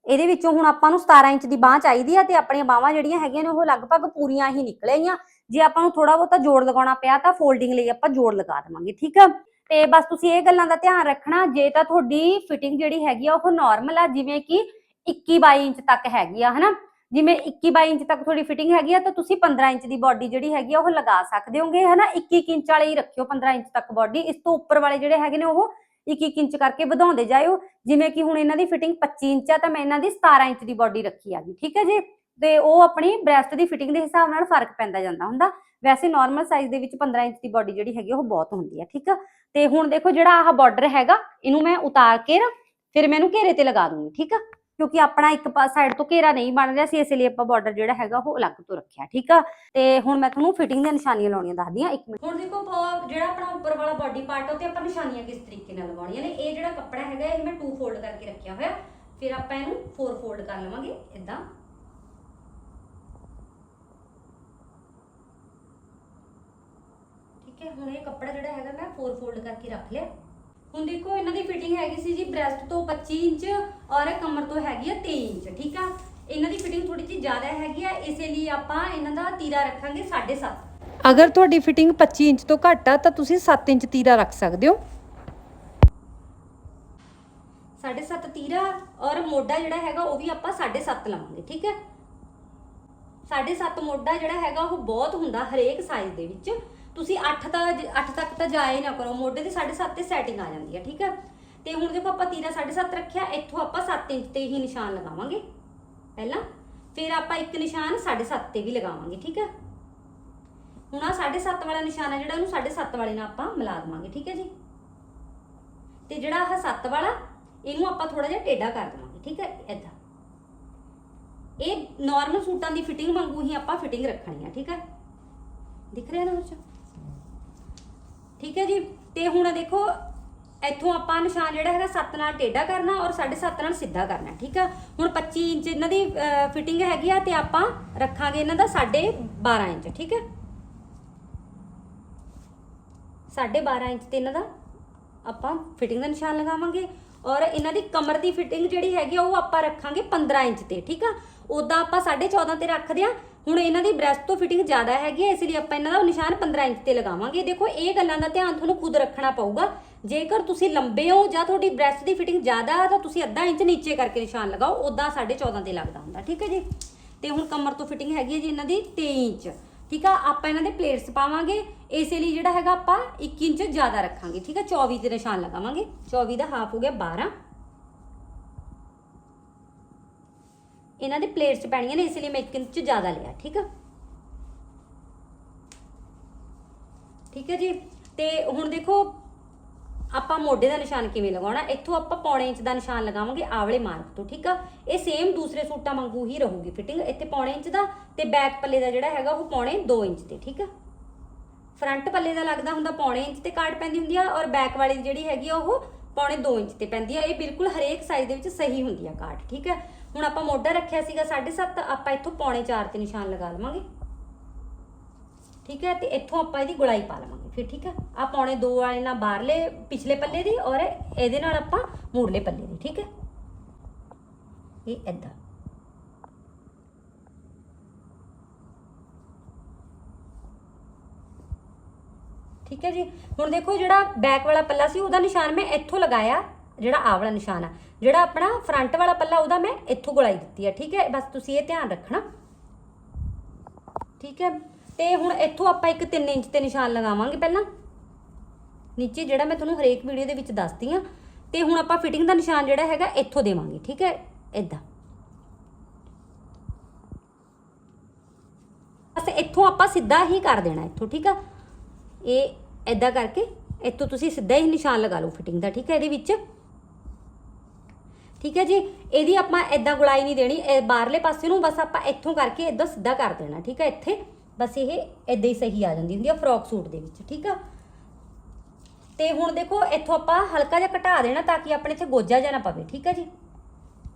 ਇਹਦੇ ਵਿੱਚੋਂ ਹੁਣ ਆਪਾਂ ਨੂੰ 17 ਇੰਚ ਦੀ ਬਾਹ ਚਾਹੀਦੀ ਆ ਤੇ ਆਪਣੀਆਂ ਬਾਹਾਂ ਜਿਹੜੀਆਂ ਹੈਗੀਆਂ ਨੇ ਉਹ ਲਗਭਗ ਪੂਰੀਆਂ ਹੀ ਨਿਕਲੇ ਆਈਆਂ ਜੇ ਆਪਾਂ ਨੂੰ ਥੋੜਾ ਬਹੁਤਾ ਜੋੜ ਲਗਾਉਣਾ ਪਿਆ ਤਾਂ ਫੋਲਡਿੰਗ ਲਈ ਆਪਾਂ ਜੋੜ ਲਗਾ ਦੇਵਾਂਗੇ, ਠੀਕ ਆ। ਤੇ ਬਸ ਤੁਸੀਂ ਇਹ ਗੱਲਾਂ ਦਾ ਧਿਆਨ ਰੱਖਣਾ, ਜੇ ਤਾਂ ਤੁਹਾਡੀ ਫਿਟਿੰਗ ਜਿਹੜੀ ਹੈਗੀ ਆ ਉਹ ਨਾਰਮਲ ਆ, ਜਿਵੇਂ ਕਿ 21 22 ਇੰਚ ਤੱਕ ਹੈਗੀ ਆ, ਹਨਾ। ਜਿਵੇਂ 21 22 ਇੰਚ ਤੱਕ ਤੁਹਾਡੀ ਫਿਟਿੰਗ ਹੈਗੀ ਆ, ਤਾਂ ਤੁਸੀਂ 15 ਇੰਚ ਦੀ ਬਾਡੀ ਜਿਹੜੀ ਹੈਗੀ ਆ, ਉਹ ਲਗਾ ਸਕਦੇ ਹੋਗੇ, ਹਨਾ? 21 ਇੰਚ ਵਾਲੇ ਹੀ ਰੱਖਿਓ 15 ਇੰਚ ਤੱਕ ਬਾਡੀ ਇਸ ਤੋਂ ਉੱਪਰ ਵਾਲੇ ਜਿਹੜੇ ਹੈਗੇ ਨੇ, ਉਹ 21 ਇੰਚ ਕਰਕੇ ਵਧਾਉਂਦੇ ਜਾਇਓ। ਜਿਵੇਂ ਕਿ ਹੁਣ ਇਹਨਾਂ ਦੀ ਫਿਟਿੰਗ 25 ਇੰਚ ਆ, ਤਾਂ ਮੈਂ ਇਹਨਾਂ ਦੀ 17 ਇੰਚ ਦੀ ਬਾਡੀ ਰੱਖੀ ਆਗੀ ਠੀਕ ਹੈ ਜੀ? ਤੇ ਉਹ ਆਪਣੀ ਬ੍ਰੈਸਟ ਦੀ ਫਿਟਿੰਗ ਦੇ ਹਿਸਾਬ ਨਾਲ ਫ਼ਰਕ ਪੈਂਦਾ ਜਾਂਦਾ ਹੁੰਦਾ। ਵੈਸੇ ਨਾਰਮਲ ਸਾਈਜ਼ ਦੇ ਵਿੱਚ 15 ਇੰਚ ਦੀ ਬਾਡੀ ਜਿਹੜੀ ਹੈਗੀ ਉਹ ਬਹੁਤ ਹੁੰਦੀ ਹੈ ਠੀਕ ਆ? ਤੇ ਹੁਣ ਦੇਖੋ ਜਿਹੜਾ ਆਹ ਬਾਰਡਰ ਹੈਗਾ, ਇਹਨੂੰ ਮੈਂ ਉਤਾਰ ਕੇ ਨਾ, ਫਿਰ ਮੈਂ ਇਹਨੂੰ ਘੇਰੇ ਤੇ ਲਗਾ ਦੂੰਗੀ, ਠੀਕ ਆ? ਕਿਉਂਕਿ ਆਪਣਾ ਇੱਕ ਸਾਈਡ ਤੋਂ ਘੇਰਾ ਨਹੀਂ ਬਣ ਰਿਹਾ ਸੀ, ਇਸ ਲਈ ਆਪਾਂ ਬਾਰਡਰ ਜਿਹੜਾ ਹੈਗਾ ਉਹ ਅਲੱਗ ਤੋਂ ਰੱਖਿਆ, ਠੀਕ ਆ? ਤੇ ਹੁਣ ਮੈਂ ਤੁਹਾਨੂੰ ਫਿਟਿੰਗ ਦੀਆਂ ਨਿਸ਼ਾਨੀਆਂ ਲਾਉਣੀਆਂ ਦੱਸਦੀ ਆ ਇੱਕ ਮਿੰਟ। ਹੁਣ ਦੇਖੋ ਜਿਹੜਾ ਆਪਣਾ ਉੱਪਰ ਵਾਲਾ ਬਾਡੀ ਪਾਰਟ ਆ ਉਹ ਤੇ ਆਪਾਂ ਨਿਸ਼ਾਨੀਆਂ ਕਿਸ ਤਰੀਕੇ ਨਾਲ ਲਗਾਉਣੀਆਂ ਨੇ? ਇਹ ਜਿਹੜਾ ਕੱਪੜਾ ਹੈਗਾ, ਇਹ ਮੈਂ 2 ਫੋਲਡ ਕਰਕੇ ਰੱਖਿਆ ਹੋਇਆ। ਫਿਰ ਆਪਾਂ ਇਹਨੂੰ 4 ਫੋਲਡ ਕਰ ਲਵਾਂਗੇ ਇਦਾਂ ਠੀਕ ਹੈ, ਹੁਣ ਇਹ ਕੱਪੜਾ ਜਿਹੜਾ ਹੈਗਾ ਮੈਂ 4 ਫੋਲਡ ਕਰਕੇ ਰੱਖ ਲਿਆ। ਹੁਣ ਦੇਖੋ ਇਹਨਾਂ ਦੀ ਫਿਟਿੰਗ ਹੈਗੀ ਸੀ ਜੀ ਬ੍ਰੈਸਟ ਤੋਂ 25 ਇੰਚ ਔਰ ਕਮਰ ਤੋਂ ਹੈਗੀ ਆ 23 ਇੰਚ ਠੀਕ ਆ? ਇਹਨਾਂ ਦੀ ਫਿਟਿੰਗ ਥੋੜੀ ਜਿਹੀ ਜ਼ਿਆਦਾ ਹੈਗੀ ਆ ਇਸੇ ਲਈ ਆਪਾਂ ਇਹਨਾਂ ਦਾ ਤੀਰਾ ਰੱਖਾਂਗੇ 7.5 ਅਗਰ ਤੁਹਾਡੀ ਫਿਟਿੰਗ 25 ਇੰਚ ਤੋਂ ਘੱਟ ਆ ਤਾਂ ਤੁਸੀਂ 7 ਇੰਚ ਤੀਰਾ ਰੱਖ ਸਕਦੇ ਹੋ। 7.5 ਤੀਰਾ ਔਰ ਮੋਢਾ ਜਿਹੜਾ ਹੈਗਾ ਉਹ ਵੀ ਆਪਾਂ 7.5 ਲਵਾਂਗੇ ਠੀਕ ਹੈ 7.5 ਮੋਢਾ ਜਿਹੜਾ ਹੈਗਾ ਉਹ ਬਹੁਤ ਹੁੰਦਾ ਹਰੇਕ ਸਾਈਜ਼ ਦੇ ਵਿੱਚ। ਤੁਸੀਂ 8 ਤਾਂ 8 ਤੱਕ ਤਾਂ ਜਾਏ ਨਾ ਕਰੋ। ਮੋਢੇ ਦੀ 7.5 ਤੇ ਸੈਟਿੰਗ ਆ ਜਾਂਦੀ ਹੈ, ਠੀਕ ਹੈ? ਤੇ ਹੁਣ ਦੇਖੋ ਆਪਾਂ ਤੀਰਾ 7.5 ਰੱਖਿਆ, ਇੱਥੋਂ ਆਪਾਂ 7 ਇੰਚ ਤੇ ਹੀ ਨਿਸ਼ਾਨ ਲਗਾਵਾਂਗੇ, ਪਹਿਲਾਂ। ਫਿਰ ਆਪਾਂ ਇੱਕ ਨਿਸ਼ਾਨ 7.5 ਤੇ ਵੀ ਲਗਾਵਾਂਗੇ, ਠੀਕ ਹੈ? ਹੁਣ ਆ 7.5 ਵਾਲਾ ਨਿਸ਼ਾਨ ਹੈ ਜਿਹੜਾ, ਉਹਨੂੰ 7.5 ਵਾਲੇ ਨਾਲ ਆਪਾਂ ਮਿਲਾ ਦੇਵਾਂਗੇ, ਠੀਕ ਹੈ ਜੀ? ਤੇ ਜਿਹੜਾ ਆਹ 7 ਵਾਲਾ, ਇਹਨੂੰ ਆਪਾਂ ਥੋੜਾ ਜਿਹਾ ਟੇਢਾ ਕਰ ਦੇਵਾਂਗੇ, ਠੀਕ ਹੈ? ਏਦਾਂ। ਇਹ ਨਾਰਮਲ ਸੂਟਾਂ ਦੀ ਫਿਟਿੰਗ ਵਾਂਗੂ ਹੀ ਆਪਾਂ ਫਿਟਿੰਗ ਰੱਖਣੀ ਆ, ਠੀਕ ਹੈ? ਦਿਖ ਰਿਹਾ ਨਾ ਬੱਚਾ? ਠੀਕ ਹੈ ਜੀ? ਤੇ ਹੁਣ ਦੇਖੋ, ਇੱਥੋਂ ਆਪਾਂ ਨਿਸ਼ਾਨ ਜਿਹੜਾ ਹੈਗਾ 7 ਨਾਲ ਟੇਢਾ ਕਰਨਾ ਔਰ 7.5 ਨਾਲ ਸਿੱਧਾ ਕਰਨਾ, ਠੀਕ ਆ? ਹੁਣ 25 ਇੰਚ ਇਹਨਾਂ ਦੀ ਫਿਟਿੰਗ ਹੈਗੀ ਆ ਤੇ ਆਪਾਂ ਰੱਖਾਂਗੇ ਇਹਨਾਂ ਦਾ 12.5 ਇੰਚ, ਠੀਕ ਹੈ 12.5 ਇੰਚ ਤੇ ਇਹਨਾਂ ਦਾ ਆਪਾਂ ਫਿਟਿੰਗ ਦਾ ਨਿਸ਼ਾਨ ਲਗਾਵਾਂਗੇ ਔਰ ਇਹਨਾਂ ਦੀ ਕਮਰ ਦੀ ਫਿਟਿੰਗ ਜਿਹੜੀ ਹੈਗੀ ਆ, ਉਹ ਆਪਾਂ ਰੱਖਾਂਗੇ 15 ਇੰਚ ਤੇ, ਠੀਕ ਆ? ਉਦਾਂ ਆਪਾਂ 14.5 ਤੇ ਰੱਖਦੇ ਆ ਹੁਣ ਇਹਨਾਂ ਦੀ ਬ੍ਰੈਸਟ ਤੋਂ ਫਿਟਿੰਗ ਜ਼ਿਆਦਾ ਹੈਗੀ ਹੈ, ਇਸ ਲਈ ਆਪਾਂ ਇਹਨਾਂ ਦਾ ਨਿਸ਼ਾਨ 15 ਇੰਚ ਤੇ ਲਗਾਵਾਂਗੇ। ਦੇਖੋ, ਇਹ ਗੱਲਾਂ ਦਾ ਧਿਆਨ ਤੁਹਾਨੂੰ ਖੁਦ ਰੱਖਣਾ ਪਊਗਾ। ਜੇਕਰ ਤੁਸੀਂ ਲੰਬੇ ਹੋ ਜਾਂ ਤੁਹਾਡੀ ਬ੍ਰੈਸਟ ਦੀ ਫਿਟਿੰਗ ਜ਼ਿਆਦਾ ਆ ਤਾਂ ਤੁਸੀਂ ਅੱਧਾ ਇੰਚ ਨੀਚੇ ਕਰਕੇ ਨਿਸ਼ਾਨ ਲਗਾਓ। ਉਦਾਂ 14.5 ਤੇ ਲੱਗਦਾ ਹੁੰਦਾ, ਠੀਕ ਹੈ ਜੀ? ਤੇ ਹੁਣ ਕਮਰ ਤੋਂ ਫਿਟਿੰਗ ਹੈਗੀ ਹੈ ਜੀ ਇਹਨਾਂ ਦੀ 23 ਇੰਚ। ਠੀਕ ਆ, ਆਪਾਂ ਇਹਨਾਂ ਦੇ ਪਲੇਟਸ ਪਾਵਾਂਗੇ। ਇਸੇ ਲਈ ਜਿਹੜਾ ਹੈਗਾ ਆਪਾਂ 1 ਇੰਚ ਜ਼ਿਆਦਾ ਰੱਖਾਂਗੇ, ਠੀਕ ਆ? 24 ਤੇ ਨਿਸ਼ਾਨ ਲਗਾਵਾਂਗੇ। 24 ਦਾ ਹਾਫ ਹੋ ਗਿਆ 12 ਇਹਨਾਂ ਦੇ ਪਲੇਟਸ ਪੈਣੀਆਂ ਨੇ, ਇਸ ਲਈ ਮੈਂ ਇੱਕ ਇੰਚ ਜ਼ਿਆਦਾ ਲਿਆ, ਠੀਕ ਆ? ਠੀਕ ਹੈ ਜੀ? ਤੇ ਹੁਣ ਦੇਖੋ, ਆਪਾਂ ਮੋਢੇ ਦਾ ਨਿਸ਼ਾਨ ਕਿਵੇਂ ਲਗਾਉਣਾ? ਇੱਥੋਂ ਆਪਾਂ ਪੌਣੇ ਇੰਚ ਦਾ ਨਿਸ਼ਾਨ ਲਗਾਵਾਂਗੇ ਆਵਲੇ ਮਾਰਕ ਤੋਂ, ਠੀਕ ਆ? ਇਹ ਸੇਮ ਦੂਸਰੇ ਸੂਟਾਂ ਵਾਂਗੂ ਹੀ ਰਹੂਗੀ ਫਿਟਿੰਗ ਇੱਥੇ ਪੌਣੇ ਇੰਚ ਦਾ ਤੇ ਬੈਕ ਪੱਲੇ ਦਾ ਜਿਹੜਾ ਹੈਗਾ ਉਹ ਪੌਣੇ 2 ਇੰਚ ਤੇ, ਠੀਕ ਆ? ਫਰੰਟ ਪੱਲੇ ਦਾ ਲੱਗਦਾ ਹੁੰਦਾ ਪੌਣੇ ਇੰਚ ਤੇ ਕਾਟ ਪੈਂਦੀ ਹੁੰਦੀ ਆ ਔਰ ਬੈਕ ਵਾਲੀ ਦੀ ਜਿਹੜੀ ਹੈਗੀ ਆ ਉਹ ਪੌਣੇ 2 ਇੰਚ ਤੇ ਪੈਂਦੀ ਆ। ਇਹ ਬਿਲਕੁਲ ਹਰੇਕ ਸਾਈਜ਼ ਦੇ ਵਿੱਚ ਸਹੀ ਹੁੰਦੀ ਆ ਕਾਟ ਠੀਕ ਹੈ ਹੁਣ ਆਪਾਂ ਮੋਢਾ ਰੱਖਿਆ ਸੀਗਾ 7.5 ਆਪਾਂ ਇੱਥੋਂ ਪੌਣੇ 4 ਤੇ ਨਿਸ਼ਾਨ ਲਗਾ ਲਵਾਂਗੇ। ਠੀਕ ਹੈ, ਤੇ ਇੱਥੋਂ ਆਪਾਂ ਇਹਦੀ ਗੁਲਾਈ ਪਾ ਲਵਾਂਗੇ। ਫਿਰ ਠੀਕ ਹੈ ਆ ਪੌਣੇ 2 ਵਾਲੇ ਨਾਲ ਬਾਹਰਲੇ, ਪਿਛਲੇ ਪੱਲੇ ਦੀ ਔਰ ਇਹਦੇ ਨਾਲ ਆਪਾਂ ਮੂਰਲੇ ਪੱਲੇ ਦੀ, ਠੀਕ ਹੈ। ਇਹ ਏਦਾਂ। ਠੀਕ ਹੈ ਜੀ, ਹੁਣ ਦੇਖੋ ਜਿਹੜਾ ਬੈਕ ਵਾਲਾ ਪੱਲਾ ਸੀ, ਉਹਦਾ ਨਿਸ਼ਾਨ ਮੈਂ ਇੱਥੋਂ ਲਗਾਇਆ, ਜਿਹੜਾ ਆਹ ਵਾਲਾ ਨਿਸ਼ਾਨ ਆ। ਜਿਹੜਾ ਆਪਣਾ ਫਰੰਟ ਵਾਲਾ ਪੱਲਾ ਉਹਦਾ ਮੈਂ ਇੱਥੋਂ ਗੁਲਾਈ ਦਿੱਤੀ ਆ, ਠੀਕ ਹੈ? ਬਸ ਤੁਸੀਂ ਇਹ ਧਿਆਨ ਰੱਖਣਾ। ਠੀਕ ਹੈ? ਤੇ ਹੁਣ ਇੱਥੋਂ ਆਪਾਂ ਇੱਕ 3 ਇੰਚ ਤੇ ਨਿਸ਼ਾਨ ਲਗਾਵਾਂਗੇ ਪਹਿਲਾਂ। ਨੀਚੇ ਜਿਹੜਾ ਮੈਂ ਤੁਹਾਨੂੰ ਹਰੇਕ ਵੀਡੀਓ ਦੇ ਵਿੱਚ ਦੱਸਦੀ ਆ। ਤੇ ਹੁਣ ਆਪਾਂ ਫਿਟਿੰਗ ਦਾ ਨਿਸ਼ਾਨ ਜਿਹੜਾ ਹੈਗਾ ਇੱਥੋਂ ਦੇਵਾਂਗੇ, ਠੀਕ ਹੈ? ਇਦਾਂ ਬਸ ਇੱਥੋਂ ਆਪਾਂ ਸਿੱਧਾ ਹੀ ਕਰ ਦੇਣਾ ਇੱਥੋਂ, ਠੀਕ ਆ? ਇਹ ਇਦਾਂ ਕਰਕੇ ਇੱਥੋਂ ਤੁਸੀਂ ਸਿੱਧਾ ਹੀ ਨਿਸ਼ਾਨ ਲਗਾ ਲਓ ਫਿਟਿੰਗ ਦਾ, ਠੀਕ ਹੈ? ਇਹਦੇ ਵਿੱਚ। ਠੀਕ ਹੈ ਜੀ? ਇਹਦੀ ਆਪਾਂ ਇਦਾਂ ਗੁਲਾਈ ਨਹੀਂ ਦੇਣੀ। ਬਾਹਰਲੇ ਪਾਸੇ ਨੂੰ ਬਸ ਆਪਾਂ ਇੱਥੋਂ ਕਰਕੇ ਇਦਾਂ ਸਿੱਧਾ ਕਰ ਦੇਣਾ, ਠੀਕ ਹੈ ਇੱਥੇ? ਬਸ ਇਹ ਇਦਾਂ ਹੀ ਸਹੀ ਆ ਜਾਂਦੀ ਹੁੰਦੀ ਆ ਫਰੋਕ ਸੂਟ ਦੇ ਵਿੱਚ, ਠੀਕ ਆ? ਤੇ ਹੁਣ ਦੇਖੋ, ਇੱਥੋਂ ਆਪਾਂ ਹਲਕਾ ਜਿਹਾ ਘਟਾ ਦੇਣਾ ਤਾਂ ਕਿ ਆਪਣੇ ਇੱਥੇ ਗੋਜਾ ਜਿਹਾ ਨਾ ਪਵੇ, ਠੀਕ ਹੈ ਜੀ?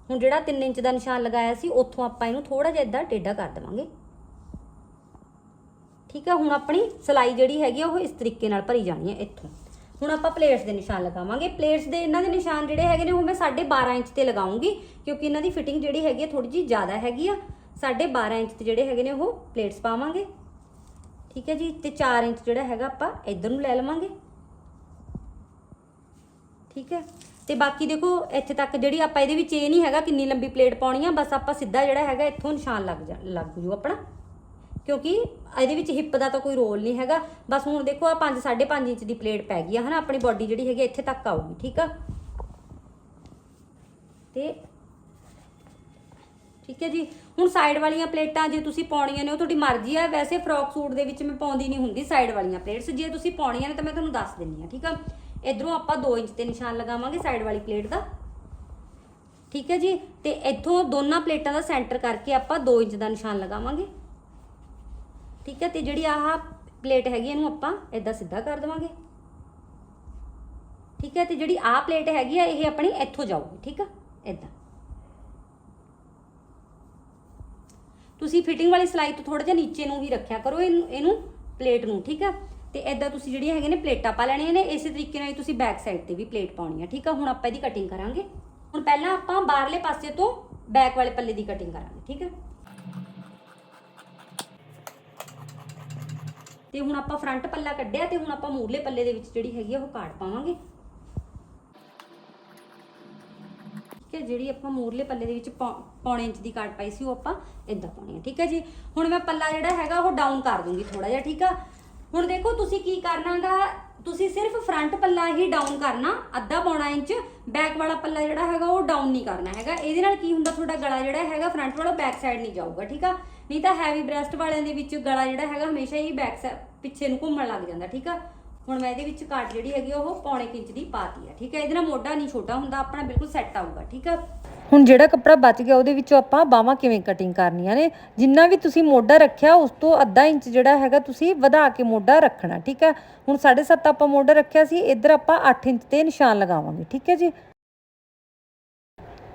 ਹੁਣ ਜਿਹੜਾ 3 ਇੰਚ ਦਾ ਨਿਸ਼ਾਨ ਲਗਾਇਆ ਸੀ, ਉੱਥੋਂ ਆਪਾਂ ਇਹਨੂੰ ਥੋੜਾ ਜਿਹਾ ਇਦਾਂ ਟੇਢਾ ਕਰ ਦੇਵਾਂਗੇ। ਠੀਕ ਹੈ ਹੁਣ ਆਪਣੀ ਸਲਾਈ ਜਿਹੜੀ ਹੈਗੀ ਆ, ਉਹ ਇਸ ਤਰੀਕੇ ਨਾਲ ਭਰੀ ਜਾਣੀ ਹੈ ਇੱਥੋਂ। ਹੁਣ ਆਪਾਂ ਪਲੇਟਸ ਦੇ ਨਿਸ਼ਾਨ ਲਗਾਵਾਂਗੇ। ਪਲੇਟਸ ਦੇ ਇਹਨਾਂ ਦੇ ਨਿਸ਼ਾਨ ਜਿਹੜੇ ਹੈਗੇ ਨੇ, ਉਹ ਮੈਂ 12.5 ਇੰਚ ਤੇ ਲਗਾਉਂਗੀ, ਕਿਉਂਕਿ ਇਹਨਾਂ ਦੀ ਫਿਟਿੰਗ ਜਿਹੜੀ ਹੈਗੀ ਆ ਥੋੜੀ ਜਿਹੀ ਜ਼ਿਆਦਾ ਹੈਗੀ ਆ। 12.5 ਇੰਚ ਤੇ ਜਿਹੜੇ ਹੈਗੇ ਨੇ, ਉਹ ਪਲੇਟਸ ਪਾਵਾਂਗੇ। ਠੀਕ ਹੈ ਜੀ? ਤੇ 4 ਇੰਚ ਜਿਹੜਾ ਹੈਗਾ ਆਪਾਂ ਇਧਰ ਨੂੰ ਲੈ ਲਵਾਂਗੇ। ਠੀਕ ਹੈ? ਤੇ ਬਾਕੀ ਦੇਖੋ, ਇੱਥੇ ਤੱਕ ਜਿਹੜੀ ਆਪਾਂ, ਇਹਦੇ ਵਿੱਚ ਇਹ ਨਹੀਂ ਹੈਗਾ ਕਿੰਨੀ ਲੰਬੀ ਪਲੇਟ ਪਾਉਣੀ ਆ, ਬਸ ਆਪਾਂ ਸਿੱਧਾ ਜਿਹੜਾ ਹੈਗਾ ਇੱਥੋਂ ਨਿਸ਼ਾਨ ਲੱਗ ਜਾ, ਲੱਗ ਜੂ ਆਪਣਾ। ਕਿਉਂਕਿ ਇਹਦੇ ਵਿੱਚ ਹਿੱਪ ਦਾ ਤਾਂ ਕੋਈ ਰੋਲ ਨਹੀਂ ਹੈਗਾ। ਬਸ ਹੁਣ ਦੇਖੋ ਆ 5 5.5 ਇੰਚ ਦੀ ਪਲੇਟ ਪੈ ਗਈ ਆ, ਹਨਾ? ਆਪਣੀ ਬਾਡੀ ਜਿਹੜੀ ਹੈਗੀ ਇੱਥੇ ਤੱਕ ਆਊਗੀ, ਠੀਕ ਆ? ਤੇ ਠੀਕ ਹੈ ਜੀ। ਹੁਣ ਸਾਈਡ ਵਾਲੀਆਂ ਪਲੇਟਾਂ ਜੇ ਤੁਸੀਂ ਪਾਉਣੀਆਂ ਨੇ, ਉਹ ਤੁਹਾਡੀ ਮਰਜ਼ੀ ਆ। ਵੈਸੇ ਫਰੋਕ ਸੂਟ ਦੇ ਵਿੱਚ ਮੈਂ ਪਾਉਂਦੀ ਨਹੀਂ ਹੁੰਦੀ ਸਾਈਡ ਵਾਲੀਆਂ ਪਲੇਟਸ ਜੇ ਤੁਸੀਂ ਪਾਉਣੀਆਂ ਨੇ ਤਾਂ ਮੈਂ ਤੁਹਾਨੂੰ ਦੱਸ ਦਿੰਨੀ ਆ ਠੀਕ ਆ? ਇਧਰੋਂ ਆਪਾਂ 2 ਇੰਚ ਤੇ ਨਿਸ਼ਾਨ ਲਗਾਵਾਂਗੇ ਸਾਈਡ ਵਾਲੀ ਪਲੇਟ ਦਾ। ਠੀਕ ਹੈ ਜੀ? ਤੇ ਇੱਥੋਂ ਦੋਨਾਂ ਪਲੇਟਾਂ ਦਾ ਸੈਂਟਰ ਕਰਕੇ ਆਪਾਂ 2 ਇੰਚ ਦਾ ਨਿਸ਼ਾਨ ਲਗਾਵਾਂਗੇ। ਠੀਕ ਹੈ, ਤੇ ਜਿਹੜੀ ਆਹ ਪਲੇਟ ਹੈਗੀ, ਇਹਨੂੰ ਆਪਾਂ ਇਦਾਂ ਸਿੱਧਾ ਕਰ ਦੇਵਾਂਗੇ। ਠੀਕ ਹੈ, ਤੇ ਜਿਹੜੀ ਆਹ ਪਲੇਟ ਹੈਗੀ ਆ, ਇਹ ਆਪਣੀ ਇੱਥੋਂ ਜਾਊਗੀ, ਠੀਕ ਆ? ਇਦਾਂ ਤੁਸੀਂ ਫਿਟਿੰਗ ਵਾਲੀ ਸਲਾਈ ਤੋਂ ਥੋੜਾ ਜਿਹਾ ਨੀਚੇ ਨੂੰ ਹੀ ਰੱਖਿਆ ਕਰੋ, ਇਹਨੂੰ ਇਹਨੂੰ ਪਲੇਟ ਨੂੰ, ਠੀਕ ਆ? ਤੇ ਇਦਾਂ ਤੁਸੀਂ ਜਿਹੜੀਆਂ ਹੈਗੇ ਨੇ ਪਲੇਟਾਂ ਪਾ ਲੈਣੀਆਂ ਨੇ, ਇਸੇ ਤਰੀਕੇ ਨਾਲ ਤੁਸੀਂ ਬੈਕ ਸਾਈਡ ਤੇ ਵੀ ਪਲੇਟ ਪਾਉਣੀ ਆ, ਠੀਕ ਆ? ਹੁਣ ਆਪਾਂ ਇਹਦੀ ਕਟਿੰਗ ਕਰਾਂਗੇ। ਹੁਣ ਪਹਿਲਾਂ ਆਪਾਂ ਬਾਹਰਲੇ ਪਾਸੇ ਤੋਂ ਬੈਕ ਵਾਲੇ ਪੱਲੇ ਦੀ ਕਟਿੰਗ ਕਰਾਂਗੇ, ਠੀਕ ਹੈ ਤੇ ਹੁਣ ਆਪਾਂ ਫਰੰਟ ਪੱਲਾ ਕੱਢਿਆ ਤੇ ਹੁਣ ਆਪਾਂ ਮੂਰਲੇ ਪੱਲੇ ਦੇ ਵਿੱਚ ਜਿਹੜੀ ਹੈਗੀ ਆ ਉਹ ਕਾਟ ਪਾਵਾਂਗੇ। ਠੀਕ ਹੈ, ਜਿਹੜੀ ਆਪਾਂ ਮੂਰਲੇ ਪੱਲੇ ਦੇ ਵਿੱਚ ਪੌਣੇ ਇੰਚ ਦੀ ਕਾਟ ਪਾਈ ਸੀ ਉਹ ਆਪਾਂ ਇਦਾਂ ਪਾਉਣੀ ਹੈ ਠੀਕ ਹੈ ਜੀ? ਹੁਣ ਮੈਂ ਪੱਲਾ ਜਿਹੜਾ ਹੈਗਾ ਉਹ ਡਾਊਨ ਕਰ ਦੂੰਗੀ ਥੋੜਾ ਜਿਹਾ, ਠੀਕ ਆ? ਹੁਣ ਦੇਖੋ, ਤੁਸੀਂ ਕੀ ਕਰਨਾਗਾ ਤੁਸੀਂ ਸਿਰਫ ਫਰੰਟ ਪੱਲਾ ਹੀ ਡਾਊਨ ਕਰਨਾ, ਅੱਧਾ ਪੌਣਾ ਇੰਚ ਬੈਕ ਵਾਲਾ ਪੱਲਾ ਜਿਹੜਾ ਹੈਗਾ ਉਹ ਡਾਊਨ ਨਹੀਂ ਕਰਨਾ ਹੈਗਾ। ਇਹਦੇ ਨਾਲ ਕੀ ਹੁੰਦਾ? ਤੁਹਾਡਾ ਗਲਾ ਜਿਹੜਾ ਹੈਗਾ ਫਰੰਟ ਵਾਲਾ ਬੈਕ ਸਾਈਡ ਨਹੀਂ ਜਾਊਗਾ, ਠੀਕ ਆ? ਨਹੀਂ ਤਾਂ ਹੈਵੀ ਬ੍ਰੈਸਟ ਵਾਲਿਆਂ ਦੇ ਵਿੱਚ ਗਲਾ ਜਿਹੜਾ ਹੈਗਾ ਹਮੇਸ਼ਾ ਹੀ ਬੈਕ ਪਿੱਛੇ ਨੂੰ ਘੁੰਮਣ ਲੱਗ ਜਾਂਦਾ, ਠੀਕ ਆ? ਹੁਣ ਮੈਂ ਇਹਦੇ ਵਿੱਚ ਕਾਟ ਜਿਹੜੀ ਹੈਗੀ ਉਹ ਪੌਣੇ ਇੰਚ ਦੀ ਪਾਤੀ ਆ, ਠੀਕ ਹੈ ਇਹਦੇ ਨਾਲ ਮੋਢਾ ਨਹੀਂ ਛੋਟਾ ਹੁੰਦਾ, ਆਪਣਾ ਬਿਲਕੁਲ ਸੈੱਟ ਆਊਗਾ, ਠੀਕ ਆ? ਹੁਣ ਜਿਹੜਾ ਕੱਪੜਾ ਬਚ ਗਿਆ, ਉਹਦੇ ਵਿੱਚੋਂ ਆਪਾਂ ਬਾਹਾਂ ਕਿਵੇਂ ਕਟਿੰਗ ਕਰਨੀਆਂ ਨੇ? ਜਿੰਨਾ ਵੀ ਤੁਸੀਂ ਮੋਢਾ ਰੱਖਿਆ, ਉਸ ਤੋਂ ਅੱਧਾ ਇੰਚ ਜਿਹੜਾ ਹੈਗਾ ਤੁਸੀਂ ਵਧਾ ਕੇ ਮੋਢਾ ਰੱਖਣਾ, ਠੀਕ ਹੈ ਹੁਣ 7.5 ਆਪਾਂ ਮੋਢਾ ਰੱਖਿਆ ਸੀ, ਇੱਧਰ ਆਪਾਂ 8 ਇੰਚ ਤੇ ਨਿਸ਼ਾਨ ਲਗਾਵਾਂਗੇ, ਠੀਕ ਹੈ ਜੀ?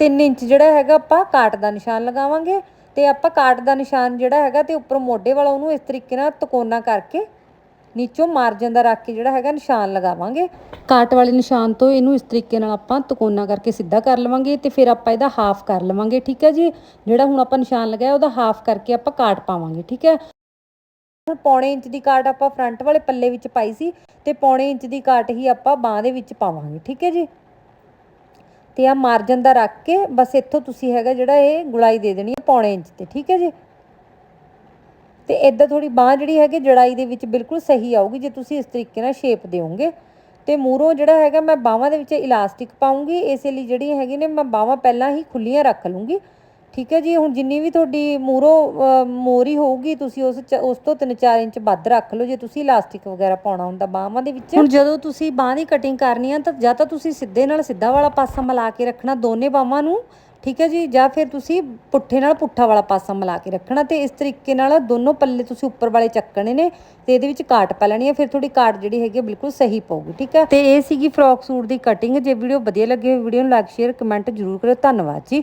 3 ਇੰਚ ਜਿਹੜਾ ਹੈਗਾ ਆਪਾਂ ਕਾਟ ਦਾ ਨਿਸ਼ਾਨ ਲਗਾਵਾਂਗੇ ਤੇ ਆਪਾਂ ਕਾਟ ਦਾ ਨਿਸ਼ਾਨ ਜਿਹੜਾ ਹੈਗਾ ਤੇ ਉੱਪਰ ਮੋਢੇ ਵਾਲਾ ਉਹਨੂੰ ਇਸ ਤਰੀਕੇ ਨਾਲ ਤਕੋਨਾ ਕਰਕੇ ਨੀਚੋਂ ਮਾਰਜਨ ਦਾ ਰੱਖ ਕੇ ਜਿਹੜਾ ਹੈਗਾ ਨਿਸ਼ਾਨ ਲਗਾਵਾਂਗੇ। ਕਾਟ ਵਾਲੇ ਨਿਸ਼ਾਨ ਤੋਂ ਇਹਨੂੰ ਇਸ ਤਰੀਕੇ ਨਾਲ ਆਪਾਂ ਤਕੋਨਾ ਕਰਕੇ ਸਿੱਧਾ ਕਰ ਲਵਾਂਗੇ ਤੇ ਫਿਰ ਆਪਾਂ ਇਹਦਾ ਹਾਫ ਕਰ ਲਵਾਂਗੇ, ਠੀਕ ਹੈ ਜੀ? ਜਿਹੜਾ ਹੁਣ ਆਪਾਂ ਨਿਸ਼ਾਨ ਲਗਾਇਆ ਉਹਦਾ ਹਾਫ ਕਰਕੇ ਆਪਾਂ ਕਾਟ ਪਾਵਾਂਗੇ, ਠੀਕ ਹੈ? ਹੁਣ ਪੌਣੇ ਇੰਚ ਦੀ ਕਾਟ ਆਪਾਂ ਫਰੰਟ ਵਾਲੇ ਪੱਲੇ ਵਿੱਚ ਪਾਈ ਸੀ ਤੇ ਪੌਣੇ ਇੰਚ ਦੀ ਕਾਟ ਹੀ ਆਪਾਂ ਬਾਹ ਦੇ ਵਿੱਚ ਪਾਵਾਂਗੇ, ਠੀਕ ਹੈ ਜੀ? ਤੇ ਆ ਮਾਰਜਨ ਦਾ ਰੱਖ ਕੇ ਬਸ ਇੱਥੋਂ ਤੁਸੀਂ ਹੈਗਾ ਜਿਹੜਾ ਇਹ ਗੁਲਾਈ ਦੇ ਦੇਣੀ ਹੈ ਪੌਣੇ ਇੰਚ ਤੇ, ਠੀਕ ਹੈ ਜੀ? ਤੇ ਇਦਾਂ ਥੋੜੀ ਬਾਹ ਜਿਹੜੀ ਹੈਗੀ ਜੜਾਈ ਦੇ ਵਿੱਚ ਬਿਲਕੁਲ ਸਹੀ ਆਊਗੀ, ਜੇ ਤੁਸੀਂ ਇਸ ਤਰੀਕੇ ਨਾਲ ਸ਼ੇਪ ਦਿਓਗੇ। ਤੇ ਮੂਰੋਂ ਜਿਹੜਾ ਹੈਗਾ, ਮੈਂ ਬਾਹਾਂ ਦੇ ਵਿੱਚ ਇਲਾਸਟਿਕ ਪਾਉਂਗੀ ਇਸੇ ਲਈ ਜਿਹੜੀ ਹੈਗੀ ਨੇ, ਮੈਂ ਬਾਹਾਂ ਪਹਿਲਾਂ ਹੀ ਖੁੱਲੀਆਂ ਰੱਖ ਲੂੰਗੀ ਠੀਕ ਹੈ ਜੀ ਹੁਣ ਜਿੰਨੀ ਵੀ ਤੁਹਾਡੀ ਮੂਰੋਂ ਮੋਰੀ ਹੋਊਗੀ ਤੁਸੀਂ ਉਸ ਉਸ ਤੋਂ 3-4 ਇੰਚ ਵੱਧ ਰੱਖ ਲਓ ਜੇ ਤੁਸੀਂ ਇਲਾਸਟਿਕ ਵਗੈਰਾ ਪਾਉਣਾ ਹੁੰਦਾ ਬਾਹਾਂ ਦੇ ਵਿੱਚ। ਹੁਣ ਜਦੋਂ ਤੁਸੀਂ ਬਾਹ ਦੀ ਕਟਿੰਗ ਕਰਨੀ ਆ ਤਾਂ ਜਾਂ ਤਾਂ ਤੁਸੀਂ ਸਿੱਧੇ ਨਾਲ ਸਿੱਧਾ ਵਾਲਾ ਪਾਸਾ ਮਿਲਾ ਕੇ ਰੱਖਣਾ ਦੋਨੇ ਬਾਹਾਂ ਨੂੰ ਠੀਕ ਹੈ ਜੀ ਜਾਂ ਫਿਰ ਤੁਸੀਂ ਪੁੱਠੇ ਨਾਲ ਪੁੱਠਾ ਵਾਲਾ ਪਾਸਾ ਮਿਲਾ ਕੇ ਰੱਖਣਾ ਤੇ ਇਸ ਤਰੀਕੇ ਨਾਲ ਦੋਨੋਂ ਪੱਲੇ ਤੁਸੀਂ ਉੱਪਰ ਵਾਲੇ ਚੱਕਣੇ ਨੇ ਤੇ ਇਹਦੇ ਵਿੱਚ ਕਾਟ ਪਾ ਲੈਣੀ ਹੈ ਫਿਰ ਤੁਹਾਡੀ ਕਾਟ ਜਿਹੜੀ ਹੈਗੀ ਬਿਲਕੁਲ ਸਹੀ ਪਊਗੀ ਠੀਕ ਹੈ। ਤੇ ਇਹ ਸੀਗੀ ਫਰੋਕ ਸੂਟ ਦੀ ਕਟਿੰਗ ਜੇ ਵੀਡੀਓ ਵਧੀਆ ਲੱਗੇ ਵੀਡੀਓ ਨੂੰ ਲਾਈਕ ਸ਼ੇਅਰ ਕਮੈਂਟ ਜ਼ਰੂਰ ਕਰਿਓ ਧੰਨਵਾਦ ਜੀ।